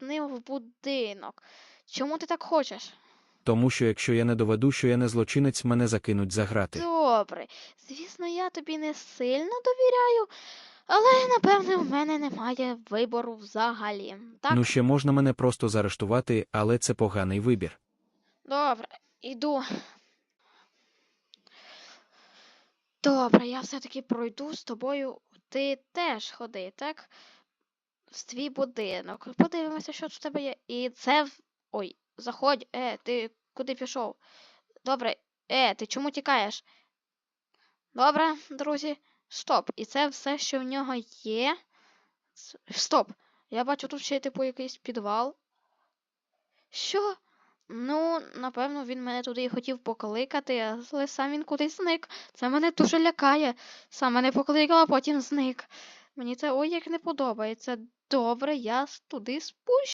ним в будинок. Чому ти так хочеш? Тому що якщо я не доведу, що я не злочинець, мене закинуть за грати. Добре. Звісно, я тобі не сильно довіряю, але напевне в мене немає вибору взагалі. Так? Ну ще можна мене просто заарештувати, але це поганий вибір. Добре, іду. Добре, я все-таки пройду з тобою. Ти теж ходи, так? В твій будинок. Подивимося, що тут в тебе є. І це. Ой, заходь. Е, ти куди пішов? Добре, е, ти чому тікаєш? Добре, друзі. Стоп. І це все, що в нього є. Стоп. Я бачу тут ще, типу, якийсь підвал. Що? Ну, напевно, він мене туди і хотів покликати, але сам він кудись зник. Це мене дуже лякає. Сам мене покликав, а потім зник. Мені це ой як не подобається. Добре, я с- туди спущу.